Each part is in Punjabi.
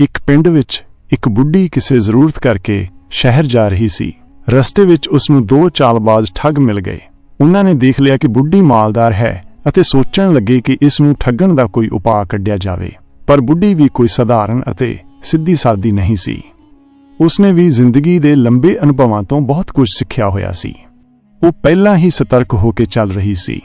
ਇੱਕ ਪਿੰਡ ਵਿੱਚ ਇੱਕ ਬੁੱਢੀ ਕਿਸੇ ਜ਼ਰੂਰਤ ਕਰਕੇ ਸ਼ਹਿਰ ਜਾ ਰਹੀ ਸੀ। ਰਸਤੇ ਵਿੱਚ ਉਸ ਨੂੰ ਦੋ ਚਾਲਬਾਜ਼ ਠੱਗ ਮਿਲ ਗਏ। ਉਹਨਾਂ ਨੇ ਦੇਖ ਲਿਆ ਕਿ ਬੁੱਢੀ ਮਾਲਦਾਰ ਹੈ ਅਤੇ ਸੋਚਣ ਲੱਗੇ ਕਿ ਇਸ ਨੂੰ ਠੱਗਣ ਦਾ ਕੋਈ ਉਪਾਅ ਕੱਢਿਆ ਜਾਵੇ। ਪਰ ਬੁੱਢੀ ਵੀ ਕੋਈ ਸਧਾਰਨ ਅਤੇ ਸਿੱਧੀ ਸਾਦੀ ਨਹੀਂ ਸੀ। ਉਸਨੇ ਵੀ ਜ਼ਿੰਦਗੀ ਦੇ ਲੰਬੇ ਅਨੁਭਵਾਂ ਤੋਂ ਬਹੁਤ ਕੁਝ ਸਿੱਖਿਆ ਹੋਇਆ ਸੀ। ਉਹ ਪਹਿਲਾਂ ਹੀ ਸਤਰਕ ਹੋ ਕੇ ਚੱਲ ਰਹੀ ਸੀ।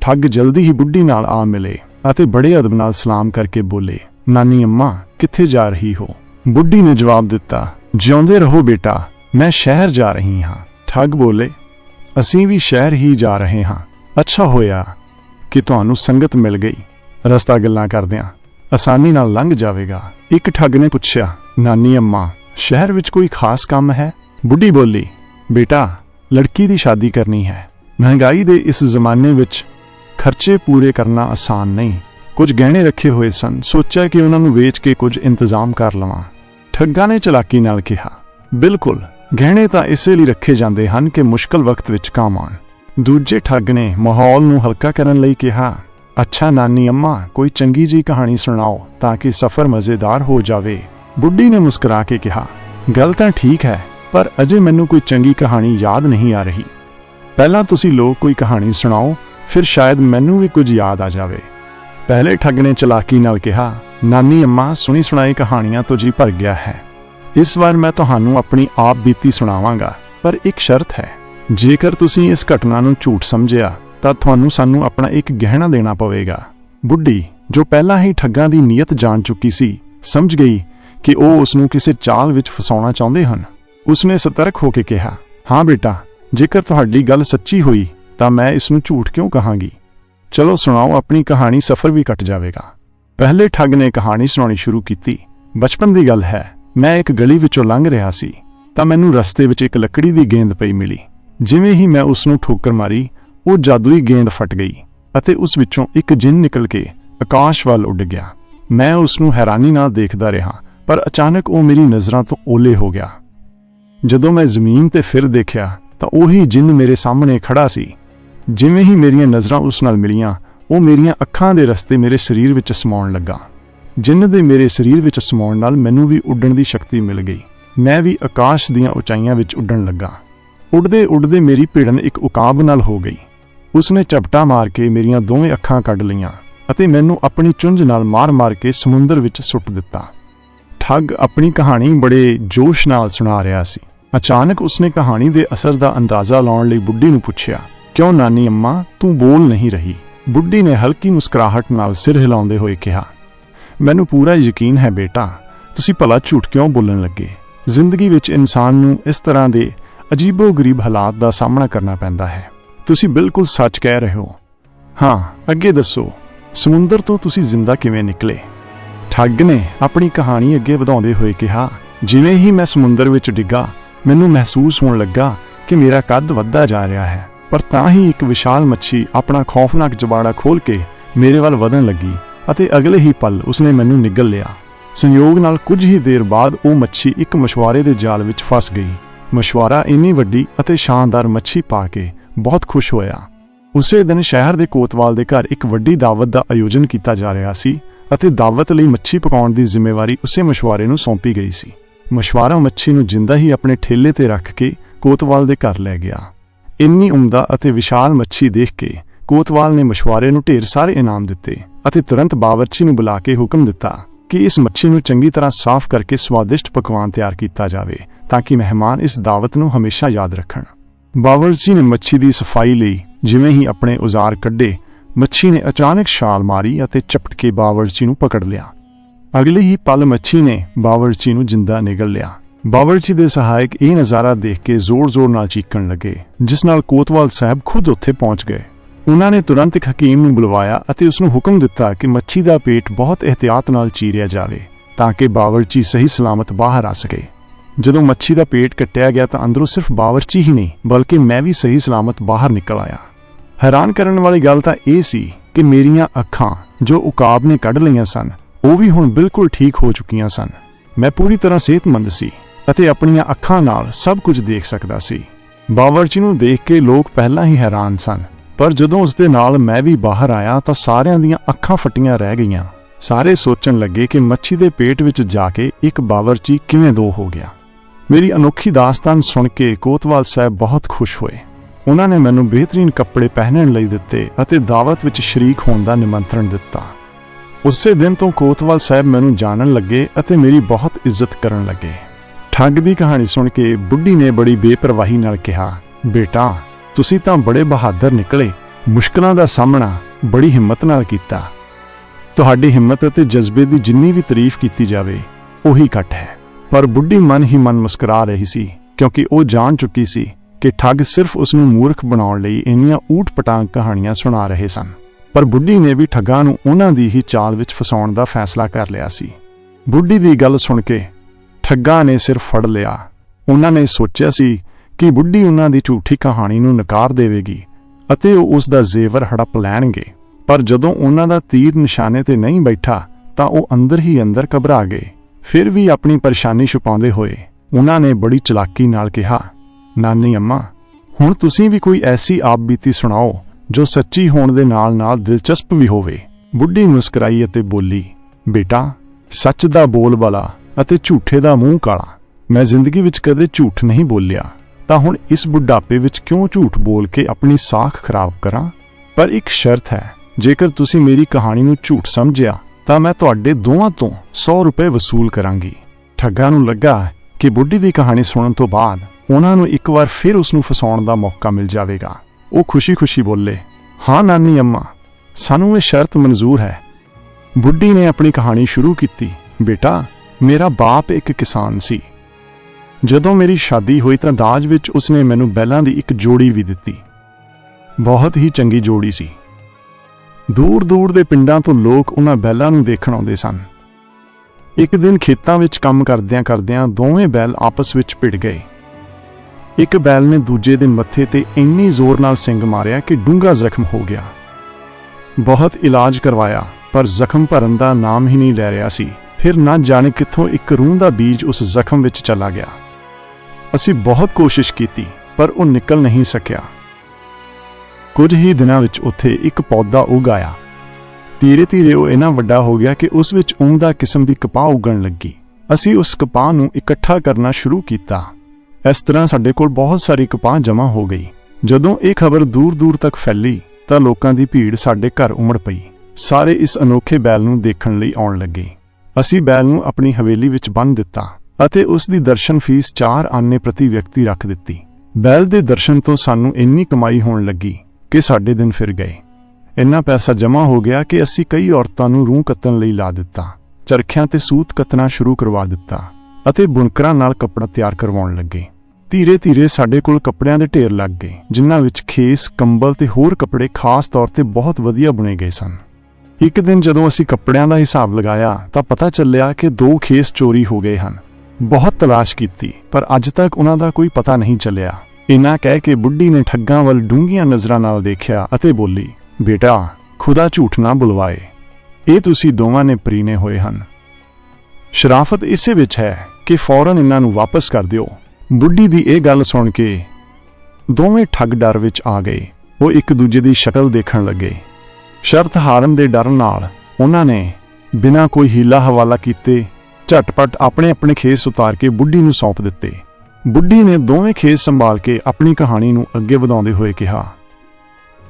ਠੱਗ ਜਲਦੀ ਹੀ ਬੁੱਢੀ ਨਾਲ ਆ ਮਿਲੇ ਅਤੇ ਬੜੇ ਅਦਬ ਨਾਲ ਸਲਾਮ ਕਰਕੇ ਬੋਲੇ, ਨਾਨੀ ਅੰਮਾ ਕਿੱਥੇ ਜਾ ਰਹੀ ਹੋ? ਬੁੱਢੀ ਨੇ ਜਵਾਬ ਦਿੱਤਾ, ਜਿਉਂਦੇ ਰਹੋ ਬੇਟਾ, ਮੈਂ ਸ਼ਹਿਰ ਜਾ ਰਹੀ ਹਾਂ। ਠੱਗ ਬੋਲੇ, ਅਸੀਂ ਵੀ ਸ਼ਹਿਰ ਹੀ ਜਾ ਰਹੇ ਹਾਂ। ਅੱਛਾ ਹੋਇਆ ਕਿ ਤੁਹਾਨੂੰ ਸੰਗਤ ਮਿਲ ਗਈ। ਰਸਤਾ ਗੱਲਾਂ ਕਰਦਿਆਂ ਆਸਾਨੀ ਨਾਲ ਲੰਘ ਜਾਵੇਗਾ। ਇੱਕ ਠੱਗ ਨੇ ਪੁੱਛਿਆ, ਨਾਨੀ, ਅੰਮਾ, ਸ਼ਹਿਰ ਵਿੱਚ ਕੋਈ ਖਾਸ ਕੰਮ ਹੈ? ਬੁੱਢੀ ਬੋਲੀ, ਬੇਟਾ, ਲੜਕੀ ਦੀ ਸ਼ਾਦੀ ਕਰਨੀ ਹੈ। ਮਹਿੰਗਾਈ ਦੇ ਇਸ ਜ਼ਮਾਨੇ ਵਿੱਚ ਖਰਚੇ ਪੂਰੇ ਕਰਨਾ ਆਸਾਨ ਨਹੀਂ। ਕੁਝ ਗਹਿਣੇ ਰੱਖੇ ਹੋਏ ਸਨ। ਸੋਚਿਆ ਕਿ ਉਹਨਾਂ ਨੂੰ ਵੇਚ ਕੇ ਕੁਝ ਇੰਤਜ਼ਾਮ ਕਰ ਲਵਾਂ। ਠੱਗਾ ਨੇ ਚਲਾਕੀ ਨਾਲ ਕਿਹਾ, ਬਿਲਕੁਲ, ਗਹਿਣੇ ਤਾਂ ਇਸੇ ਲਈ ਰੱਖੇ ਜਾਂਦੇ ਹਨ ਕਿ ਮੁਸ਼ਕਲ ਵਕਤ ਵਿੱਚ ਕੰਮ ਆਉਣ। ਦੂਜੇ ਠੱਗ ਨੇ ਮਾਹੌਲ ਨੂੰ ਹਲਕਾ ਕਰਨ ਲਈ ਕਿਹਾ, ਅੱਛਾ ਨਾਨੀ ਅੰਮਾ, ਕੋਈ ਚੰਗੀ ਜੀ ਕਹਾਣੀ ਸੁਣਾਓ ਤਾਂ ਕਿ ਸਫ਼ਰ ਮਜ਼ੇਦਾਰ ਹੋ ਜਾਵੇ। ਬੁੱਢੀ ਨੇ ਮੁਸਕਰਾ ਕੇ ਕਿਹਾ, ਗੱਲ ਤਾਂ ਠੀਕ ਹੈ, ਪਰ ਅਜੇ ਮੈਨੂੰ ਕੋਈ ਚੰਗੀ ਕਹਾਣੀ ਯਾਦ ਨਹੀਂ ਆ ਰਹੀ। ਪਹਿਲਾਂ ਤੁਸੀਂ ਲੋਕ ਕੋਈ ਕਹਾਣੀ ਸੁਣਾਓ, ਫਿਰ ਸ਼ਾਇਦ ਮੈਨੂੰ ਵੀ ਕੁਝ ਯਾਦ ਆ ਜਾਵੇ। ਪਹਿਲੇ ਠੱਗ ਨੇ ਚਲਾਕੀ ਨਾਲ ਕਿਹਾ, ਨਾਨੀ ਅੰਮਾ, ਸੁਣੀ ਸੁਣਾਈ ਕਹਾਣੀਆਂ ਤੋਂ ਜੀ ਭਰ ਗਿਆ ਹੈ। ਇਸ ਵਾਰ ਮੈਂ ਤੁਹਾਨੂੰ ਆਪਣੀ ਆਪ ਬੀਤੀ ਸੁਣਾਵਾਂਗਾ, ਪਰ ਇੱਕ ਸ਼ਰਤ ਹੈ। ਜੇਕਰ ਤੁਸੀਂ ਇਸ ਘਟਨਾ ਨੂੰ ਝੂਠ ਸਮਝਿਆ, ਤਾਂ ਤੁਹਾਨੂੰ ਸਾਨੂੰ ਆਪਣਾ ਇੱਕ ਗਹਿਣਾ ਦੇਣਾ ਪਵੇਗਾ। ਬੁੱਢੀ, ਜੋ ਪਹਿਲਾਂ ਹੀ ਠੱਗਾਂ ਦੀ ਨੀਅਤ ਜਾਣ ਚੁੱਕੀ ਸੀ, ਸਮਝ ਗਈ ਕਿ ਉਹ ਉਸ ਨੂੰ ਕਿਸੇ ਚਾਲ ਵਿੱਚ ਫਸਾਉਣਾ ਚਾਹੁੰਦੇ ਹਨ। ਉਸਨੇ ਸਤਰਕ ਹੋ ਕੇ ਕਿਹਾ, ਹਾਂ ਬੇਟਾ, ਜੇਕਰ ਤੁਹਾਡੀ ਗੱਲ ਸੱਚੀ ਹੋਈ, ਤਾਂ ਮੈਂ ਇਸ ਨੂੰ ਝੂਠ ਕਿਉਂ ਕਹਾਂਗੀ? ਚਲੋ ਸੁਣਾਓ, ਆਪਣੀ ਕਹਾਣੀ ਸਫ਼ਰ ਵੀ ਕੱਟ ਜਾਵੇਗਾ। ਪਹਿਲੇ ਠੱਗ ਨੇ ਕਹਾਣੀ ਸੁਣਾਉਣੀ ਸ਼ੁਰੂ ਕੀਤੀ। ਬਚਪਨ ਦੀ ਗੱਲ ਹੈ, ਮੈਂ ਇੱਕ ਗਲੀ ਵਿੱਚੋਂ ਲੰਘ ਰਿਹਾ ਸੀ, ਤਾਂ ਮੈਨੂੰ ਰਸਤੇ ਵਿੱਚ ਇੱਕ ਲੱਕੜੀ ਦੀ ਗੇਂਦ ਪਈ ਮਿਲੀ। ਜਿਵੇਂ ਹੀ ਮੈਂ ਉਸ ਨੂੰ ਠੋਕਰ ਮਾਰੀ, ਉਹ ਜਾਦੂਈ ਗੇਂਦ ਫਟ ਗਈ ਅਤੇ ਉਸ ਵਿੱਚੋਂ ਇੱਕ ਜਿੰਨ ਨਿਕਲ ਕੇ ਆਕਾਸ਼ ਵੱਲ ਉੱਡ ਗਿਆ। ਮੈਂ ਉਸ ਨੂੰ ਹੈਰਾਨੀ ਨਾਲ ਦੇਖਦਾ ਰਿਹਾ, ਪਰ ਅਚਾਨਕ ਉਹ ਮੇਰੀ ਨਜ਼ਰਾਂ ਤੋਂ ਓਲੇ ਹੋ ਗਿਆ। ਜਦੋਂ ਮੈਂ ਜ਼ਮੀਨ ਤੇ ਫਿਰ ਦੇਖਿਆ, ਤਾਂ ਉਹੀ ਜਿੰਨ ਮੇਰੇ ਸਾਹਮਣੇ ਖੜਾ ਸੀ। ਜਿਵੇਂ ਹੀ ਮੇਰੀਆਂ ਨਜ਼ਰਾਂ ਉਸ ਨਾਲ ਮਿਲੀਆਂ, ਉਹ ਮੇਰੀਆਂ ਅੱਖਾਂ ਦੇ ਰਸਤੇ ਮੇਰੇ ਸਰੀਰ ਵਿੱਚ ਸਮਾਉਣ ਲੱਗਾ। ਜਿੰਨ ਦੇ ਮੇਰੇ ਸਰੀਰ ਵਿੱਚ ਸਮਾਉਣ ਨਾਲ ਮੈਨੂੰ ਵੀ ਉੱਡਣ ਦੀ ਸ਼ਕਤੀ ਮਿਲ ਗਈ। ਮੈਂ ਵੀ ਆਕਾਸ਼ ਦੀਆਂ ਉਚਾਈਆਂ ਵਿੱਚ ਉੱਡਣ ਲੱਗਾ। ਉੱਡਦੇ ਉੱਡਦੇ ਮੇਰੀ ਭਿੜਨ ਇੱਕ ਉਕਾਬ ਨਾਲ ਹੋ ਗਈ। ਉਸਨੇ ਝਪਟਾ ਮਾਰ ਕੇ ਮੇਰੀਆਂ ਦੋਵੇਂ ਅੱਖਾਂ ਕੱਢ ਲਈਆਂ ਅਤੇ ਮੈਨੂੰ ਆਪਣੀ ਚੁੰਝ ਨਾਲ ਮਾਰ-ਮਾਰ ਕੇ ਸਮੁੰਦਰ ਵਿੱਚ ਸੁੱਟ ਦਿੱਤਾ। ਠੱਗ ਆਪਣੀ ਕਹਾਣੀ ਬੜੇ ਜੋਸ਼ ਨਾਲ ਸੁਣਾ ਰਿਹਾ ਸੀ। ਅਚਾਨਕ ਉਸਨੇ ਕਹਾਣੀ ਦੇ ਅਸਰ ਦਾ ਅੰਦਾਜ਼ਾ ਲਾਉਣ ਲਈ ਬੁੱਢੀ ਨੂੰ ਪੁੱਛਿਆ ਕਿਉਂ ਨਾਨੀ ਅੰਮਾ, ਤੂੰ ਬੋਲ ਨਹੀਂ ਰਹੀ? ਬੁੱਢੀ ਨੇ ਹਲਕੀ ਮੁਸਕਰਾਹਟ ਨਾਲ ਸਿਰ ਹਿਲਾਉਂਦੇ ਹੋਏ ਕਿਹਾ, ਮੈਨੂੰ ਪੂਰਾ ਯਕੀਨ ਹੈ ਬੇਟਾ, ਤੁਸੀਂ ਭਲਾ ਝੂਠ ਕਿਉਂ ਬੋਲਣ ਲੱਗੇ? ਜ਼ਿੰਦਗੀ ਵਿੱਚ ਇਨਸਾਨ ਨੂੰ ਇਸ ਤਰ੍ਹਾਂ ਦੇ ਅਜੀਬੋ-ਗਰੀਬ ਹਾਲਾਤ ਦਾ ਸਾਹਮਣਾ ਕਰਨਾ ਪੈਂਦਾ ਹੈ। ਤੁਸੀਂ ਬਿਲਕੁਲ ਸੱਚ ਕਹਿ ਰਹੇ ਹੋ। ਹਾਂ, ਅੱਗੇ ਦੱਸੋ, ਸਮੁੰਦਰ ਤੋਂ ਤੁਸੀਂ ਜ਼ਿੰਦਾ ਕਿਵੇਂ ਨਿਕਲੇ? ਠੱਗ ਨੇ ਆਪਣੀ ਕਹਾਣੀ ਅੱਗੇ ਵਧਾਉਂਦੇ ਹੋਏ ਕਿਹਾ, ਜਿਵੇਂ ਹੀ ਮੈਂ ਸਮੁੰਦਰ ਵਿੱਚ ਡਿੱਗਾ, ਮੈਨੂੰ ਮਹਿਸੂਸ ਹੋਣ ਲੱਗਾ ਕਿ ਮੇਰਾ ਕੱਦ ਵੱਧਦਾ ਜਾ ਰਿਹਾ ਹੈ। ਪਰ ਤਾਂ ਹੀ ਇੱਕ ਵਿਸ਼ਾਲ ਮੱਛੀ ਆਪਣਾ ਖੌਫਨਾਕ ਜਬਾੜਾ ਖੋਲ ਕੇ ਮੇਰੇ ਵੱਲ ਵਧਣ ਲੱਗੀ ਅਤੇ ਅਗਲੇ ਹੀ ਪਲ ਉਸਨੇ ਮੈਨੂੰ ਨਿਗਲ ਲਿਆ। ਸੰਯੋਗ ਨਾਲ ਕੁਝ ਹੀ ਦੇਰ ਬਾਅਦ ਉਹ ਮੱਛੀ ਇੱਕ ਮਸ਼ਵਾਰੇ ਦੇ ਜਾਲ ਵਿੱਚ ਫਸ ਗਈ। ਮਸ਼ਵਾਰਾ ਇੰਨੀ ਵੱਡੀ ਅਤੇ ਸ਼ਾਨਦਾਰ ਮੱਛੀ ਪਾ ਕੇ ਬਹੁਤ ਖੁਸ਼ ਹੋਇਆ। ਉਸੇ ਦਿਨ ਸ਼ਹਿਰ ਦੇ ਕੋਤਵਾਲ ਦੇ ਘਰ ਇੱਕ ਵੱਡੀ ਦਾਵਤ ਦਾ ਆਯੋਜਨ ਕੀਤਾ ਜਾ ਰਿਹਾ ਸੀ ਅਤੇ ਦਾਵਤ ਲਈ ਮੱਛੀ ਪਕਾਉਣ ਦੀ ਜ਼ਿੰਮੇਵਾਰੀ ਉਸੇ ਮਸ਼ਵਾਰੇ ਨੂੰ ਸੌਂਪੀ ਗਈ ਸੀ। ਮਸ਼ਵਾਰਾ ਮੱਛੀ ਨੂੰ ਜਿੰਦਾ ਹੀ ਆਪਣੇ ਠੇਲੇ ਤੇ ਰੱਖ ਕੇ ਕੋਤਵਾਲ ਦੇ ਘਰ ਲੈ ਗਿਆ। ਇੰਨੀ ਉਮਦਾ ਅਤੇ ਵਿਸ਼ਾਲ ਮੱਛੀ ਦੇਖ ਕੇ ਕੋਤਵਾਲ ਨੇ ਮਸ਼ਵਾਰੇ ਨੂੰ ਢੇਰ ਸਾਰੇ ਇਨਾਮ ਦਿੱਤੇ ਅਤੇ ਤੁਰੰਤ ਬਾਵਰਚੀ ਨੂੰ ਬੁਲਾ ਕੇ ਹੁਕਮ ਦਿੱਤਾ ਕਿ ਇਸ ਮੱਛੀ ਨੂੰ ਚੰਗੀ ਤਰ੍ਹਾਂ ਸਾਫ਼ ਕਰਕੇ ਸਵਾਦਿਸ਼ਟ ਪਕਵਾਨ ਤਿਆਰ ਕੀਤਾ ਜਾਵੇ ਤਾਂ ਕਿ ਮਹਿਮਾਨ ਇਸ ਦਾਵਤ ਨੂੰ ਹਮੇਸ਼ਾ ਯਾਦ ਰੱਖਣ। ਬਾਵਰਚੀ ਨੇ ਮੱਛੀ ਦੀ ਸਫ਼ਾਈ ਲਈ ਜਿਵੇਂ ਹੀ ਆਪਣੇ ਔਜ਼ਾਰ ਕੱਢੇ, ਮੱਛੀ ਨੇ ਅਚਾਨਕ ਛਾਲ ਮਾਰੀ ਅਤੇ ਝਪਟ ਕੇ ਬਾਵਰਚੀ ਨੂੰ ਪਕੜ ਲਿਆ। ਅਗਲੇ ਹੀ ਪਲ ਮੱਛੀ ਨੇ ਬਾਵਰਚੀ ਨੂੰ ਜਿੰਦਾ ਨਿਗਲ ਲਿਆ। ਬਾਵਰਚੀ ਦੇ ਸਹਾਇਕ ਇਹ ਨਜ਼ਾਰਾ ਦੇਖ ਕੇ ਜ਼ੋਰ-ਜ਼ੋਰ ਨਾਲ ਚੀਕਣ ਲੱਗੇ, ਜਿਸ ਨਾਲ ਕੋਤਵਾਲ ਸਾਹਿਬ ਖੁਦ ਉੱਥੇ ਪਹੁੰਚ ਗਏ। ਉਹਨਾਂ ਨੇ ਤੁਰੰਤ ਇੱਕ ਹਕੀਮ ਨੂੰ ਬੁਲਵਾਇਆ ਅਤੇ ਉਸ ਨੂੰ ਹੁਕਮ ਦਿੱਤਾ ਕਿ ਮੱਛੀ ਦਾ ਪੇਟ ਬਹੁਤ ਇਹਤਿਆਤ ਨਾਲ ਚੀਰਿਆ ਜਾਵੇ, ਤਾਂ ਕਿ ਬਾਵਰਚੀ ਸਹੀ ਸਲਾਮਤ ਬਾਹਰ ਆ ਸਕੇ। ਜਦੋਂ ਮੱਛੀ ਦਾ ਪੇਟ ਕੱਟਿਆ ਗਿਆ ਤਾਂ ਅੰਦਰੋਂ ਸਿਰਫ ਬਾਵਰਚੀ ਹੀ ਨਹੀਂ, ਬਲਕਿ ਮੈਂ ਵੀ ਸਹੀ ਸਲਾਮਤ ਬਾਹਰ ਨਿਕਲ ਆਇਆ। ਹੈਰਾਨ ਕਰਨ ਵਾਲੀ ਗੱਲ ਤਾਂ ਇਹ ਸੀ ਕਿ ਮੇਰੀਆਂ ਅੱਖਾਂ ਜੋ ਉਕਾਬ ਨੇ ਕੱਢ ਲਈਆਂ ਸਨ, ਉਹ ਵੀ ਹੁਣ ਬਿਲਕੁਲ ਠੀਕ ਹੋ ਚੁੱਕੀਆਂ ਸਨ। ਮੈਂ ਪੂਰੀ ਤਰ੍ਹਾਂ ਸਿਹਤਮੰਦ ਸੀ। ਅਤੇ ਆਪਣੀਆਂ ਅੱਖਾਂ ਨਾਲ ਸਭ ਕੁਝ ਦੇਖ ਸਕਦਾ ਸੀ। ਬਾਵਰਚੀ ਨੂੰ ਦੇਖ ਕੇ ਲੋਕ ਪਹਿਲਾਂ ਹੀ ਹੈਰਾਨ ਸਨ, ਪਰ ਜਦੋਂ ਉਸ ਦੇ ਨਾਲ ਮੈਂ ਵੀ ਬਾਹਰ ਆਇਆ ਤਾਂ ਸਾਰਿਆਂ ਦੀਆਂ ਅੱਖਾਂ ਫਟੀਆਂ ਰਹਿ ਗਈਆਂ। ਸਾਰੇ ਸੋਚਣ ਲੱਗੇ ਕਿ ਮੱਛੀ ਦੇ ਪੇਟ ਵਿੱਚ ਜਾ ਕੇ ਇੱਕ ਬਾਵਰਚੀ ਕਿਵੇਂ ਦੋ ਹੋ ਗਿਆ। ਮੇਰੀ ਅਨੋਖੀ ਦਾਸਤਾਨ ਸੁਣ ਕੇ ਕੋਤਵਾਲ ਸਾਹਿਬ ਬਹੁਤ ਖੁਸ਼ ਹੋਏ। ਉਹਨਾਂ ਨੇ ਮੈਨੂੰ ਬਿਹਤਰੀਨ ਕੱਪੜੇ ਪਹਿਨਣ ਲਈ ਦਿੱਤੇ ਅਤੇ ਦਾਵਤ ਵਿੱਚ ਸ਼ਰੀਕ ਹੋਣ ਦਾ ਨਿਮੰਤਰਣ ਦਿੱਤਾ। ਉਸੇ ਦਿਨ ਤੋਂ ਕੋਤਵਾਲ ਸਾਹਿਬ ਮੈਨੂੰ ਜਾਣਨ ਲੱਗੇ ਅਤੇ ਮੇਰੀ ਬਹੁਤ ਇੱਜ਼ਤ ਕਰਨ ਲੱਗੇ। ਠੱਗ ਦੀ ਕਹਾਣੀ ਸੁਣ ਕੇ ਬੁੱਢੀ ਨੇ ਬੜੀ ਬੇਪਰਵਾਹੀ ਨਾਲ ਕਿਹਾ, ਬੇਟਾ, ਤੁਸੀਂ ਤਾਂ ਬੜੇ ਬਹਾਦਰ ਨਿਕਲੇ, ਮੁਸ਼ਕਲਾਂ ਦਾ ਸਾਹਮਣਾ ਬੜੀ ਹਿੰਮਤ ਨਾਲ ਕੀਤਾ। ਤੁਹਾਡੀ ਹਿੰਮਤ ਅਤੇ ਜਜ਼ਬੇ ਦੀ ਜਿੰਨੀ ਵੀ ਤਾਰੀਫ ਕੀਤੀ ਜਾਵੇ, ਉਹੀ ਘੱਟ ਹੈ। ਪਰ ਬੁੱਢੀ ਮਨ ਹੀ ਮਨ ਮੁਸਕਰਾ ਰਹੀ ਸੀ, ਕਿਉਂਕਿ ਉਹ ਜਾਣ ਚੁੱਕੀ ਸੀ ਕਿ ਠੱਗ ਸਿਰਫ ਉਸ ਨੂੰ ਮੂਰਖ ਬਣਾਉਣ ਲਈ ਇੰਨੀਆਂ ਊਟ-ਪਟਾਂਗ ਕਹਾਣੀਆਂ ਸੁਣਾ ਰਹੇ ਸਨ। ਪਰ ਬੁੱਢੀ ਨੇ ਵੀ ਠੱਗਾਂ ਨੂੰ ਉਹਨਾਂ ਦੀ ਹੀ ਚਾਲ ਵਿੱਚ ਫਸਾਉਣ ਦਾ ਫੈਸਲਾ ਕਰ ਲਿਆ ਸੀ। ਬੁੱਢੀ ਦੀ ਗੱਲ ਸੁਣ ਕੇ ਠੱਗਾਂ ਨੇ ਸਿਰ ਫੜ ਲਿਆ। ਉਹਨਾਂ ਨੇ ਸੋਚਿਆ ਸੀ ਕਿ ਬੁੱਢੀ ਉਹਨਾਂ ਦੀ ਝੂਠੀ ਕਹਾਣੀ ਨੂੰ ਨਕਾਰ ਦੇਵੇਗੀ ਅਤੇ ਉਹ ਉਸ ਦਾ ਜ਼ੇਵਰ ਹੜਪ ਲੈਣਗੇ। ਪਰ ਜਦੋਂ ਉਹਨਾਂ ਦਾ ਤੀਰ ਨਿਸ਼ਾਨੇ ਤੇ ਨਹੀਂ ਬੈਠਾ, ਤਾਂ ਉਹ ਅੰਦਰ ਹੀ ਅੰਦਰ ਘਬਰਾ ਗਏ। ਫਿਰ ਵੀ ਆਪਣੀ ਪਰੇਸ਼ਾਨੀ ਛੁਪਾਉਂਦੇ ਹੋਏ ਉਹਨਾਂ ਨੇ ਬੜੀ ਚਲਾਕੀ ਨਾਲ ਕਿਹਾ, ਨਾਨੀ ਅੰਮਾ, ਹੁਣ ਤੁਸੀਂ ਵੀ ਕੋਈ ਐਸੀ ਆਪ ਬੀਤੀ ਸੁਣਾਓ, ਜੋ ਸੱਚੀ ਹੋਣ ਦੇ ਨਾਲ-ਨਾਲ ਦਿਲਚਸਪ ਵੀ ਹੋਵੇ। ਬੁੱਢੀ ਮੁਸਕਰਾਈ ਅਤੇ ਬੋਲੀ, ਬੇਟਾ, ਸੱਚ ਦਾ ਬੋਲ ਵਾਲਾ ਅਤੇ ਝੂਠੇ ਦਾ ਮੂੰਹ ਕਾਲਾ। ਮੈਂ ਜ਼ਿੰਦਗੀ ਵਿੱਚ ਕਦੇ ਝੂਠ ਨਹੀਂ ਬੋਲਿਆ। ਤਾਂ ਹੁਣ ਇਸ ਬੁਢਾਪੇ ਵਿੱਚ ਕਿਉਂ ਝੂਠ ਬੋਲ ਕੇ ਆਪਣੀ ਸਾਖ ਖਰਾਬ ਕਰਾਂ? ਪਰ ਇੱਕ ਸ਼ਰਤ ਹੈ, ਜੇਕਰ ਤੁਸੀਂ ਮੇਰੀ ਕਹਾਣੀ ਨੂੰ ਝੂਠ ਸਮਝਿਆ, ਤਾਂ ਮੈਂ ਤੁਹਾਡੇ ਦੋਵਾਂ ਤੋਂ 100 ਰੁਪਏ ਵਸੂਲ ਕਰਾਂਗੀ। ਠੱਗਾਂ ਨੂੰ ਲੱਗਾ ਕਿ ਬੁੱਢੀ ਦੀ ਕਹਾਣੀ ਸੁਣਨ ਤੋਂ ਬਾਅਦ ਉਹਨਾਂ ਨੂੰ ਇੱਕ ਵਾਰ ਫਿਰ ਉਸ ਨੂੰ ਫਸਾਉਣ ਦਾ ਮੌਕਾ ਮਿਲ ਜਾਵੇਗਾ। ਉਹ ਖੁਸ਼ੀ-ਖੁਸ਼ੀ ਬੋਲੇ, ਹਾਂ ਨਾਨੀ ਅੰਮਾ, ਸਾਨੂੰ ਇਹ ਸ਼ਰਤ ਮਨਜ਼ੂਰ ਹੈ। ਬੁੱਢੀ ਨੇ ਆਪਣੀ ਕਹਾਣੀ ਸ਼ੁਰੂ ਕੀਤੀ। ਬੇਟਾ ਮੇਰਾ ਬਾਪ ਇੱਕ ਕਿਸਾਨ ਸੀ। ਜਦੋਂ ਮੇਰੀ ਸ਼ਾਦੀ ਹੋਈ ਤਾਂ ਦਾਜ ਵਿੱਚ ਉਸਨੇ ਮੈਨੂੰ ਬੈਲਾਂ ਦੀ ਇੱਕ ਜੋੜੀ ਵੀ ਦਿੱਤੀ। ਬਹੁਤ ਹੀ ਚੰਗੀ ਜੋੜੀ ਸੀ। ਦੂਰ-ਦੂਰ ਦੇ ਪਿੰਡਾਂ ਤੋਂ ਲੋਕ ਉਹਨਾਂ ਬੈਲਾਂ ਨੂੰ ਦੇਖਣ ਆਉਂਦੇ ਸਨ। ਇੱਕ ਦਿਨ ਖੇਤਾਂ ਵਿੱਚ ਕੰਮ ਕਰਦਿਆਂ-ਕਰਦਿਆਂ ਦੋਵੇਂ ਬੈਲ ਆਪਸ ਵਿੱਚ ਭਿੜ ਗਏ। ਇੱਕ ਬੈਲ ਨੇ ਦੂਜੇ ਦੇ ਮੱਥੇ ਤੇ ਇੰਨੀ ਜ਼ੋਰ ਨਾਲ ਸਿੰਗ ਮਾਰਿਆ ਕਿ ਡੂੰਘਾ ਜ਼ਖਮ ਹੋ ਗਿਆ। ਬਹੁਤ ਇਲਾਜ ਕਰਵਾਇਆ, ਪਰ ਜ਼ਖਮ ਭਰਨ ਦਾ ਨਾਮ ਹੀ ਨਹੀਂ ਲੈ ਰਿਹਾ ਸੀ। ਫਿਰ ਨਾ ਜਾਣੇ ਕਿੱਥੋਂ ਇੱਕ ਰੂਹ ਦਾ ਬੀਜ ਉਸ ਜ਼ਖਮ ਵਿੱਚ ਚਲਾ ਗਿਆ। ਅਸੀਂ ਬਹੁਤ ਕੋਸ਼ਿਸ਼ ਕੀਤੀ, ਪਰ ਉਹ ਨਿਕਲ ਨਹੀਂ ਸਕਿਆ। ਕੁਝ ਹੀ ਦਿਨਾਂ ਵਿੱਚ ਉੱਥੇ ਇੱਕ ਪੌਦਾ ਉੱਗ ਆਇਆ। ਧੀਰੇ-ਧੀਰੇ ਉਹ ਇੰਨਾ ਵੱਡਾ ਹੋ ਗਿਆ ਕਿ ਉਸ ਵਿੱਚ ਉਮਦਾ ਕਿਸਮ ਦੀ ਕਪਾਹ ਉੱਗਣ ਲੱਗੀ। ਅਸੀਂ ਉਸ ਕਪਾਹ ਨੂੰ ਇਕੱਠਾ ਕਰਨਾ ਸ਼ੁਰੂ ਕੀਤਾ। ਇਸ ਤਰ੍ਹਾਂ ਸਾਡੇ ਕੋਲ ਬਹੁਤ ਸਾਰੀ ਕਪਾਹ ਜਮ੍ਹਾਂ ਹੋ ਗਈ। ਜਦੋਂ ਇਹ ਖਬਰ ਦੂਰ-ਦੂਰ ਤੱਕ ਫੈਲੀ, ਤਾਂ ਲੋਕਾਂ ਦੀ ਭੀੜ ਸਾਡੇ ਘਰ ਉਮੜ ਪਈ। ਸਾਰੇ ਇਸ ਅਨੋਖੇ ਬੈਲ ਨੂੰ ਦੇਖਣ ਲਈ ਆਉਣ ਲੱਗੇ। ਅਸੀਂ ਬੈਲ ਨੂੰ ਆਪਣੀ ਹਵੇਲੀ ਵਿੱਚ ਬੰਨ੍ਹ ਦਿੱਤਾ ਅਤੇ ਉਸ ਦੀ ਦਰਸ਼ਨ ਫੀਸ 4 ਆਨੇ ਪ੍ਰਤੀ ਵਿਅਕਤੀ ਰੱਖ ਦਿੱਤੀ। ਬੈਲ ਦੇ ਦਰਸ਼ਨ ਤੋਂ ਸਾਨੂੰ ਇੰਨੀ ਕਮਾਈ ਹੋਣ ਲੱਗੀ ਕਿ ਸਾਡੇ ਦਿਨ ਫਿਰ ਗਏ। ਇੰਨਾ ਪੈਸਾ ਜਮ੍ਹਾਂ ਹੋ ਗਿਆ ਕਿ ਅਸੀਂ ਕਈ ਔਰਤਾਂ ਨੂੰ ਰੂਹ ਕੱਤਣ ਲਈ ਲਾ ਦਿੱਤਾ ਚਰਖਿਆਂ ਤੇ ਸੂਤ ਕੱਤਣਾ ਸ਼ੁਰੂ ਕਰਵਾ ਦਿੱਤਾ ਅਤੇ ਬੁਣਕਰਾਂ ਨਾਲ ਕੱਪੜਾ ਤਿਆਰ ਕਰਵਾਉਣ ਲੱਗੇ। ਧੀਰੇ-ਧੀਰੇ ਸਾਡੇ ਕੋਲ ਕੱਪੜਿਆਂ ਦੇ ਢੇਰ ਲੱਗ ਗਏ ਜਿਨ੍ਹਾਂ ਵਿੱਚ ਖੇਸ, ਕੰਬਲ ਤੇ ਹੋਰ ਕੱਪੜੇ ਖਾਸ ਤੌਰ ਤੇ ਬਹੁਤ ਵਧੀਆ ਬੁਣੇ ਗਏ ਸਨ। ਇੱਕ ਦਿਨ ਜਦੋਂ ਅਸੀਂ ਕੱਪੜਿਆਂ ਦਾ ਹਿਸਾਬ ਲਗਾਇਆ ਤਾਂ ਪਤਾ ਚੱਲਿਆ ਕਿ ਦੋ ਖੇਸ ਚੋਰੀ ਹੋ ਗਏ ਹਨ। ਬਹੁਤ ਤਲਾਸ਼ ਕੀਤੀ, ਪਰ ਅੱਜ ਤੱਕ ਉਹਨਾਂ ਦਾ ਕੋਈ ਪਤਾ ਨਹੀਂ ਚੱਲਿਆ। ਇਨਾ ਕਹਿ ਕੇ ਬੁੱਢੀ ਨੇ ਠੱਗਾਂ ਵੱਲ ਡੂੰਘੀਆਂ ਨਜ਼ਰਾਂ ਨਾਲ ਦੇਖਿਆ ਅਤੇ ਬੋਲੀ, ਬੇਟਾ, ਖੁਦਾ ਝੂਠ ਨਾ ਬੁਲਵਾਏ। ਇਹ ਤੁਸੀਂ ਦੋਵਾਂ ਨੇ ਪ੍ਰੀਨੇ ਹੋਏ ਹਨ। ਸ਼ਰਾਫਤ ਇਸੇ ਵਿੱਚ ਹੈ ਕਿ ਫੌਰਨ ਇਹਨਾਂ ਨੂੰ ਵਾਪਸ ਕਰ ਦਿਓ। ਬੁੱਢੀ ਦੀ ਇਹ ਗੱਲ ਸੁਣ ਕੇ ਦੋਵੇਂ ਠੱਗ ਡਰ ਵਿੱਚ ਆ ਗਏ। ਉਹ ਇੱਕ ਦੂਜੇ ਦੀ ਸ਼ਕਲ ਦੇਖਣ ਲੱਗੇ। ਸ਼ਰਤ ਹਾਰਨ ਦੇ ਡਰ ਨਾਲ ਉਹਨਾਂ ਨੇ ਬਿਨਾਂ ਕੋਈ ਹੀਲਾ ਹਵਾਲਾ ਕੀਤੇ ਝਟਪਟ ਆਪਣੇ ਆਪਣੇ ਖੇਸ ਉਤਾਰ ਕੇ ਬੁੱਢੀ ਨੂੰ ਸੌਂਪ ਦਿੱਤੇ। ਬੁੱਢੀ ਨੇ ਦੋਵੇਂ ਖੇਸ ਸੰਭਾਲ ਕੇ ਆਪਣੀ ਕਹਾਣੀ ਨੂੰ ਅੱਗੇ ਵਧਾਉਂਦੇ ਹੋਏ ਕਿਹਾ,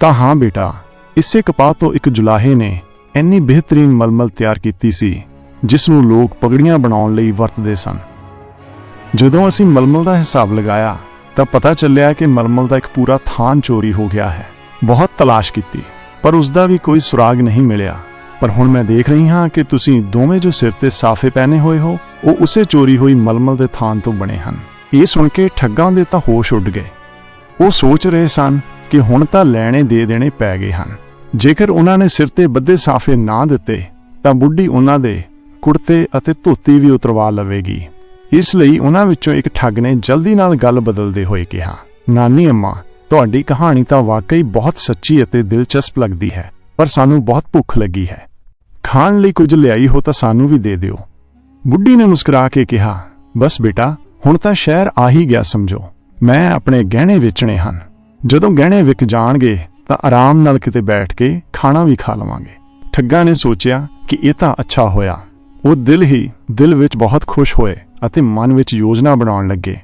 ਤਾਂ ਹਾਂ ਬੇਟਾ, ਇਸੇ ਕਪਾਹ ਤੋਂ ਇੱਕ ਜੁਲਾਹੇ ਨੇ ਇੰਨੀ ਬਿਹਤਰੀਨ ਮਲਮਲ ਤਿਆਰ ਕੀਤੀ ਸੀ, ਜਿਸ ਨੂੰ ਲੋਕ ਪਗੜੀਆਂ ਬਣਾਉਣ ਲਈ ਵਰਤਦੇ ਸਨ। ਜਦੋਂ ਅਸੀਂ ਮਲਮਲ ਦਾ ਹਿਸਾਬ ਲਗਾਇਆ, ਤਾਂ ਪਤਾ ਚੱਲਿਆ ਕਿ ਮਲਮਲ ਦਾ ਇੱਕ ਪੂਰਾ ਥਾਨ ਚੋਰੀ ਹੋ ਗਿਆ ਹੈ। ਬਹੁਤ ਤਲਾਸ਼ ਕੀਤੀ। ਪਰ ਉਸ ਦਾ ਵੀ ਕੋਈ ਸੁਰਾਗ ਨਹੀਂ ਮਿਲਿਆ। ਪਰ ਹੁਣ ਮੈਂ ਦੇਖ ਰਹੀ ਹਾਂ ਕਿ ਤੁਸੀਂ ਦੋਵੇਂ ਜੋ ਸਿਰ ਤੇ ਸਾਫੇ ਪਹਿਨੇ ਹੋਏ ਹੋ, ਉਹ ਉਸੇ ਚੋਰੀ ਹੋਈ ਮਲਮਲ ਦੇ ਥਾਨ ਤੋਂ ਬਣੇ ਹਨ। ਇਹ ਸੁਣ ਕੇ ਠੱਗਾਂ ਦੇ ਤਾਂ ਹੋਸ਼ ਉੱਡ ਗਏ। ਉਹ ਸੋਚ ਰਹੇ ਸਨ ਕਿ ਹੁਣ ਤਾਂ ਲੈਣੇ ਦੇ ਦੇਣੇ ਪੈ ਗਏ ਹਨ। ਜੇਕਰ ਉਹਨਾਂ ਨੇ ਸਿਰ ਤੇ ਬੱਦੇ ਸਾਫੇ ਨਾ ਦਿੱਤੇ, ਤਾਂ ਬੁੱਢੀ ਉਹਨਾਂ ਦੇ ਕੁੜਤੇ ਅਤੇ ਧੋਤੀ ਵੀ ਉਤਰਵਾ ਲਵੇਗੀ। ਇਸ ਲਈ ਉਹਨਾਂ ਵਿੱਚੋਂ ਇੱਕ ਠੱਗ ਨੇ ਜਲਦੀ ਨਾਲ ਗੱਲ ਬਦਲਦੇ ਹੋਏ ਕਿਹਾ, ਨਾਨੀ ਅੰਮਾ ਤੁਹਾਡੀ ਕਹਾਣੀ ਤਾਂ ਵਾਕਈ ਬਹੁਤ ਸੱਚੀ ਅਤੇ ਦਿਲਚਸਪ ਲੱਗਦੀ ਹੈ, ਪਰ ਸਾਨੂੰ ਬਹੁਤ ਭੁੱਖ ਲੱਗੀ ਹੈ। ਖਾਣ ਲਈ ਕੁਝ ਲਿਆਈ ਹੋ ਤਾਂ ਸਾਨੂੰ ਵੀ ਦੇ ਦਿਓ। ਬੁੱਢੀ ਨੇ ਮੁਸਕਰਾ ਕੇ ਕਿਹਾ, ਬਸ ਬੇਟਾ, ਹੁਣ ਤਾਂ ਸ਼ਹਿਰ ਆ ਹੀ ਗਿਆ ਸਮਝੋ। ਮੈਂ ਆਪਣੇ ਗਹਿਣੇ ਵੇਚਣੇ ਹਨ। ਜਦੋਂ ਗਹਿਣੇ ਵਿਕ ਜਾਣਗੇ, ਤਾਂ ਆਰਾਮ ਨਾਲ ਕਿਤੇ ਬੈਠ ਕੇ ਖਾਣਾ ਵੀ ਖਾ ਲਵਾਂਗੇ। ਠੱਗਾ ਨੇ ਸੋਚਿਆ ਕਿ ਇਹ ਤਾਂ ਅੱਛਾ ਹੋਇਆ। ਉਹ ਦਿਲ ਹੀ ਦਿਲ ਵਿੱਚ ਬਹੁਤ ਖੁਸ਼ ਹੋਏ ਅਤੇ ਮਨ ਵਿੱਚ ਯੋਜਨਾ ਬਣਾਉਣ ਲੱਗੇ।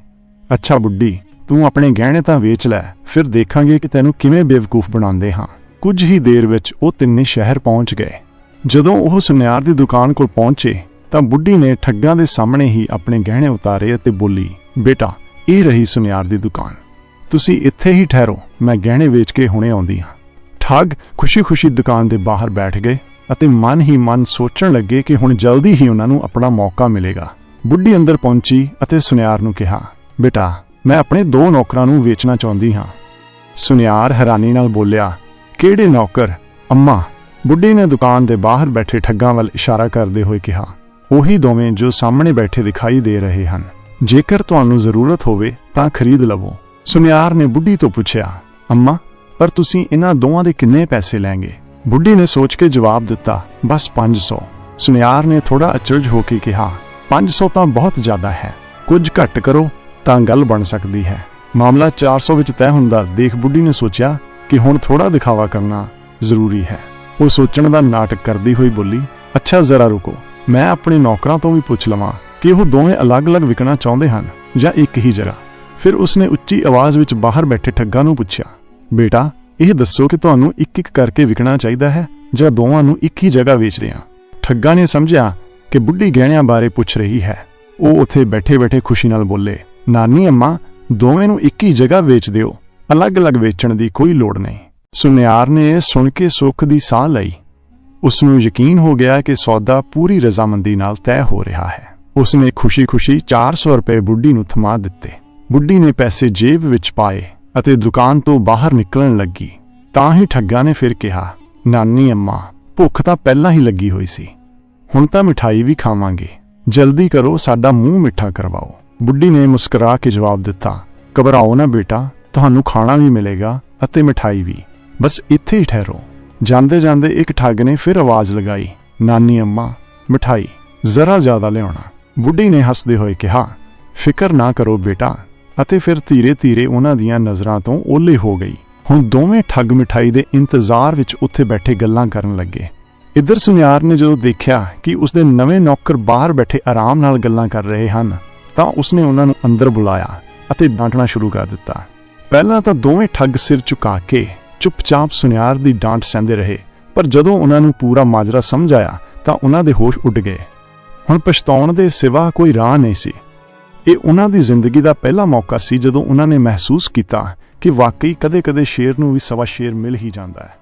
ਅੱਛਾ ਬੁੱਢੀ ਤੂੰ ਆਪਣੇ ਗਹਿਣੇ ਤਾਂ ਵੇਚ ਲੈ, ਫਿਰ ਦੇਖਾਂਗੇ ਕਿ ਤੈਨੂੰ ਕਿਵੇਂ ਬੇਵਕੂਫ ਬਣਾਉਂਦੇ ਹਾਂ। ਕੁਝ ਹੀ ਦੇਰ ਵਿੱਚ ਉਹ ਤਿੰਨੇ ਸ਼ਹਿਰ ਪਹੁੰਚ ਗਏ। ਜਦੋਂ ਉਹ ਸੁਨਿਆਰ ਦੀ ਦੁਕਾਨ ਕੋਲ ਪਹੁੰਚੇ, ਤਾਂ ਬੁੱਢੀ ਨੇ ਠੱਗਾਂ ਦੇ ਸਾਹਮਣੇ ਹੀ ਆਪਣੇ ਗਹਿਣੇ ਉਤਾਰੇ ਅਤੇ ਬੋਲੀ, ਬੇਟਾ, ਇਹ ਰਹੀ ਸੁਨਿਆਰ ਦੀ ਦੁਕਾਨ। ਤੁਸੀਂ ਇੱਥੇ ਹੀ ਠਹਿਰੋ, ਮੈਂ ਗਹਿਣੇ ਵੇਚ ਕੇ ਹੁਣੇ ਆਉਂਦੀ ਹਾਂ। ਠੱਗ ਖੁਸ਼ੀ-ਖੁਸ਼ੀ ਦੁਕਾਨ ਦੇ ਬਾਹਰ ਬੈਠ ਗਏ ਅਤੇ ਮਨ ਹੀ ਮਨ ਸੋਚਣ ਲੱਗੇ ਕਿ ਹੁਣ ਜਲਦੀ ਹੀ ਉਹਨਾਂ ਨੂੰ ਆਪਣਾ ਮੌਕਾ ਮਿਲੇਗਾ। ਬੁੱਢੀ ਅੰਦਰ ਪਹੁੰਚੀ ਅਤੇ ਸੁਨਿਆਰ ਨੂੰ ਕਿਹਾ, ਬੇਟਾ ਮੈਂ ਆਪਣੇ ਦੋ ਨੌਕਰਾਂ ਨੂੰ ਵੇਚਣਾ ਚਾਹੁੰਦੀ ਹਾਂ। ਸੁਨਿਆਰ ਹੈਰਾਨੀ ਨਾਲ ਬੋਲਿਆ, ਕਿਹੜੇ ਨੌਕਰ? ਅੰਮਾ ਬੁੱਢੀ ਨੇ ਦੁਕਾਨ ਦੇ ਬਾਹਰ ਬੈਠੇ ਠੱਗਾਂ ਵੱਲ ਇਸ਼ਾਰਾ ਕਰਦੇ ਹੋਏ ਕਿਹਾ, ਉਹੀ ਦੋਵੇਂ ਜੋ ਸਾਹਮਣੇ ਬੈਠੇ ਦਿਖਾਈ ਦੇ ਰਹੇ ਹਨ। ਜੇਕਰ ਤੁਹਾਨੂੰ ਜ਼ਰੂਰਤ ਹੋਵੇ ਤਾਂ ਖਰੀਦ ਲਵੋ। ਸੁਨਿਆਰ ਨੇ ਬੁੱਢੀ ਤੋਂ ਪੁੱਛਿਆ, ਅੰਮਾ, ਪਰ ਤੁਸੀਂ ਇਹਨਾਂ ਦੋਵਾਂ ਦੇ ਕਿੰਨੇ ਪੈਸੇ ਲੈਂਗੇ? ਬੁੱਢੀ ਨੇ ਸੋਚ ਕੇ ਜਵਾਬ ਦਿੱਤਾ, ਬਸ 500 ਸੁਨਿਆਰ ਨੇ ਥੋੜਾ ਅਚਰਜ ਹੋ ਕੇ ਕਿਹਾ 500 ਤਾਂ ਬਹੁਤ ਜ਼ਿਆਦਾ ਹੈ। ਕੁਝ ਘੱਟ ਕਰੋ ਤਾਂ ਗੱਲ ਬਣ ਸਕਦੀ ਹੈ। ਮਾਮਲਾ 400 ਵਿੱਚ ਤੈਅ ਹੁੰਦਾ, ਦੇਖ ਬੁੱਢੀ ਨੇ ਸੋਚਿਆ ਕਿ ਹੁਣ ਥੋੜਾ ਦਿਖਾਵਾ ਕਰਨਾ ਜ਼ਰੂਰੀ ਹੈ। ਉਹ ਸੋਚਣ ਦਾ ਨਾਟਕ ਕਰਦੀ ਹੋਈ ਬੋਲੀ, ਅੱਛਾ, ਜ਼ਰਾ ਰੁਕੋ। ਮੈਂ ਆਪਣੇ ਨੌਕਰਾਂ ਤੋਂ ਵੀ ਪੁੱਛ ਲਵਾਂ ਕਿ ਉਹ ਦੋਵੇਂ ਅਲੱਗ-ਅਲੱਗ ਵਿਕਣਾ ਚਾਹੁੰਦੇ ਹਨ ਜਾਂ ਇੱਕ ਹੀ ਜਗ੍ਹਾ? ਫਿਰ ਉਸਨੇ ਉੱਚੀ ਆਵਾਜ਼ ਵਿੱਚ ਬਾਹਰ ਬੈਠੇ ਠੱਗਾਂ ਨੂੰ ਪੁੱਛਿਆ, ਬੇਟਾ, ਇਹ ਦੱਸੋ ਕਿ ਤੁਹਾਨੂੰ ਇੱਕ-ਇੱਕ ਕਰਕੇ ਵਿਕਣਾ ਚਾਹੀਦਾ ਹੈ ਜਾਂ ਦੋਵਾਂ ਨੂੰ ਇੱਕ ਹੀ ਜਗ੍ਹਾ ਵੇਚਦੇ ਹਾਂ? ਠੱਗਾਂ ਨੇ ਸਮਝਿਆ ਕਿ ਬੁੱਢੀ ਗਹਿਣਿਆਂ ਬਾਰੇ ਪੁੱਛ ਰਹੀ ਹੈ। ਉਹ ਉੱਥੇ ਬੈਠੇ-ਬੈਠੇ ਖੁਸ਼ੀ ਨਾਲ ਬੋਲੇ ਨਾਨੀ ਅੰਮਾ, ਦੋਵੇਂ ਨੂੰ ਇੱਕ ਹੀ ਜਗ੍ਹਾ ਵੇਚ ਦਿਓ। ਅਲੱਗ-ਅਲੱਗ ਵੇਚਣ ਦੀ ਕੋਈ ਲੋੜ ਨਹੀਂ। ਸੁਨਿਆਰ ਨੇ ਇਹ ਸੁਣ ਕੇ ਸੁੱਖ ਦੀ ਸਾਹ ਲਈ। ਉਸ ਨੂੰ ਯਕੀਨ ਹੋ ਗਿਆ ਕਿ ਸੌਦਾ ਪੂਰੀ ਰਜ਼ਾਮੰਦੀ ਨਾਲ ਤੈਅ ਹੋ ਰਿਹਾ ਹੈ। ਉਸ ਨੇ ਖੁਸ਼ੀ-ਖੁਸ਼ੀ 400 ਰੁਪਏ ਬੁੱਢੀ ਨੂੰ ਥਮਾ ਦਿੱਤੇ। ਬੁੱਢੀ ਨੇ ਪੈਸੇ ਜੇਬ ਵਿੱਚ ਪਾਏ ਅਤੇ ਦੁਕਾਨ ਤੋਂ ਬਾਹਰ ਨਿਕਲਣ ਲੱਗੀ। ਤਾਂ ਹੀ ਠੱਗਾ ਨੇ ਫਿਰ ਕਿਹਾ, ਨਾਨੀ ਅੰਮਾ, ਭੁੱਖ ਤਾਂ ਪਹਿਲਾਂ ਹੀ ਲੱਗੀ ਹੋਈ ਸੀ। ਹੁਣ ਤਾਂ ਮਿਠਾਈ ਵੀ ਖਾਵਾਂਗੇ। ਜਲਦੀ ਕਰੋ, ਸਾਡਾ ਮੂੰਹ ਮਿੱਠਾ ਕਰਵਾਓ। ਬੁੱਢੀ ਨੇ ਮੁਸਕਰਾ ਕੇ ਜਵਾਬ ਦਿੱਤਾ, ਘਬਰਾਓ ਨਾ ਬੇਟਾ, ਤੁਹਾਨੂੰ ਖਾਣਾ ਵੀ ਮਿਲੇਗਾ ਅਤੇ ਮਿਠਾਈ ਵੀ। ਬਸ ਇੱਥੇ ਹੀ ਠਹਿਰੋ। ਜਾਂਦੇ ਜਾਂਦੇ ਇੱਕ ਠੱਗ ਨੇ ਫਿਰ ਆਵਾਜ਼ ਲਗਾਈ, ਨਾਨੀ ਅੰਮਾ, ਮਿਠਾਈ ਜ਼ਰਾ ਜ਼ਿਆਦਾ ਲਿਆਉਣਾ। ਬੁੱਢੀ ਨੇ ਹੱਸਦੇ ਹੋਏ ਕਿਹਾ, ਫਿਕਰ ਨਾ ਕਰੋ ਬੇਟਾ। ਅਤੇ ਫਿਰ ਧੀਰੇ-ਧੀਰੇ ਉਹਨਾਂ ਦੀਆਂ ਨਜ਼ਰਾਂ ਤੋਂ ਓਲੇ ਹੋ ਗਈ। ਹੁਣ ਦੋਵੇਂ ਠੱਗ ਮਿਠਾਈ ਦੇ ਇੰਤਜ਼ਾਰ ਵਿੱਚ ਉੱਥੇ ਬੈਠੇ ਗੱਲਾਂ ਕਰਨ ਲੱਗੇ। ਇੱਧਰ ਸੁਨਿਆਰ ਨੇ ਜਦੋਂ ਦੇਖਿਆ ਕਿ ਉਸਦੇ ਨਵੇਂ ਨੌਕਰ ਬਾਹਰ ਬੈਠੇ ਆਰਾਮ ਨਾਲ ਗੱਲਾਂ ਕਰ ਰਹੇ ਹਨ ਤਾਂ ਉਸਨੇ ਉਹਨਾਂ ਨੂੰ ਅੰਦਰ ਬੁਲਾਇਆ ਅਤੇ ਡਾਂਟਣਾ ਸ਼ੁਰੂ ਕਰ ਦਿੱਤਾ। ਪਹਿਲਾਂ ਤਾਂ ਦੋਵੇਂ ਠੱਗ ਸਿਰ ਝੁਕਾ ਕੇ ਚੁੱਪਚਾਪ ਸੁਨਿਆਰ ਦੀ ਡਾਂਟ ਸਹਿੰਦੇ ਰਹੇ, ਪਰ ਜਦੋਂ ਉਹਨਾਂ ਨੂੰ ਪੂਰਾ ਮਾਜਰਾ ਸਮਝ ਆਇਆ ਤਾਂ ਉਹਨਾਂ ਦੇ ਹੋਸ਼ ਉੱਡ ਗਏ। ਹੁਣ ਪਛਤਾਉਣ ਦੇ ਸਿਵਾ ਕੋਈ ਰਾਹ ਨਹੀਂ ਸੀ। ਇਹ ਉਹਨਾਂ ਦੀ ਜ਼ਿੰਦਗੀ ਦਾ ਪਹਿਲਾ ਮੌਕਾ ਸੀ ਜਦੋਂ ਉਹਨਾਂ ਨੇ ਮਹਿਸੂਸ ਕੀਤਾ ਕਿ ਵਾਕਈ ਕਦੇ-ਕਦੇ ਸ਼ੇਰ ਨੂੰ ਵੀ ਸਵਾ ਸ਼ੇਰ ਮਿਲ ਹੀ ਜਾਂਦਾ ਹੈ।